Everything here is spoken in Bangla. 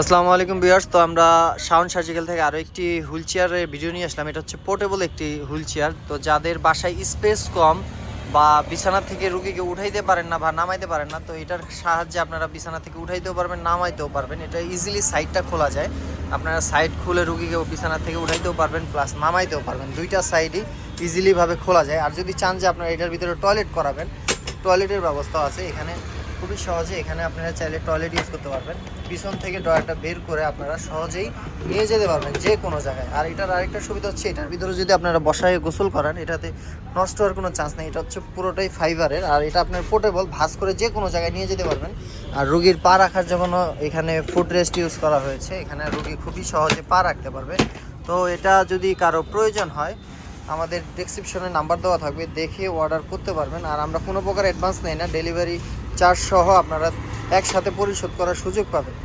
আসসালামু আলাইকুম বিয়ার্স তো আমরা শাওন সার্জিক্যাল থেকে আরও একটি হুইল চেয়ারের ভিডিও নিয়ে আসলাম। এটা হচ্ছে পোর্টেবল একটি হুইল চেয়ার। তো যাদের বাসায় স্পেস কম বা বিছানা থেকে রুগীকে উঠাইতে পারেন না বা নামাইতে পারেন না, তো এটার সাহায্যে আপনারা বিছানা থেকে উঠাইতেও পারবেন, নামাইতেও পারবেন। এটা ইজিলি সাইডটা খোলা যায়। আপনারা সাইড খুলে রুগীকে বিছানা থেকে উঠাইতেও পারবেন প্লাস নামাইতেও পারবেন। দুইটা সাইডই ইজিলিভাবে খোলা যায়। আর যদি চান যে আপনারা এটার ভিতরে টয়লেট করাবেন টয়লেটের ব্যবস্থা আছে। এখানে খুবই সহজে এখানে আপনারা চাইলে টয়লেট ইউজ করতে পারবেন। পিছন থেকে ডয়ারটা বের করে আপনারা সহজেই নিয়ে যেতে পারবেন যে কোনো জায়গায়। আর এটার আরেকটা সুবিধা হচ্ছে, এটার ভিতরে যদি আপনারা বসায় গোসল করেন, এটাতে নষ্ট হওয়ার কোনো চান্স নেই। এটা হচ্ছে পুরোটাই ফাইবারের আর এটা আপনার পোর্টেবল ভাস করে যে কোনো জায়গায় নিয়ে যেতে পারবেন। আর রুগীর পা রাখার জন্য এখানে ফুড রেস্ট ইউজ করা হয়েছে। এখানে রুগী খুবই সহজে পা রাখতে পারবে। তো এটা যদি কারও প্রয়োজন হয় আমাদের ডেসক্রিপশনে নাম্বার দেওয়া থাকবে, দেখে অর্ডার করতে পারবেন। আর আমরা কোনো প্রকার অ্যাডভান্স নেই না ডেলিভারি চার্জ সহ আপনারা একসাথে পরিশোধ করার সুযোগ পাবেন।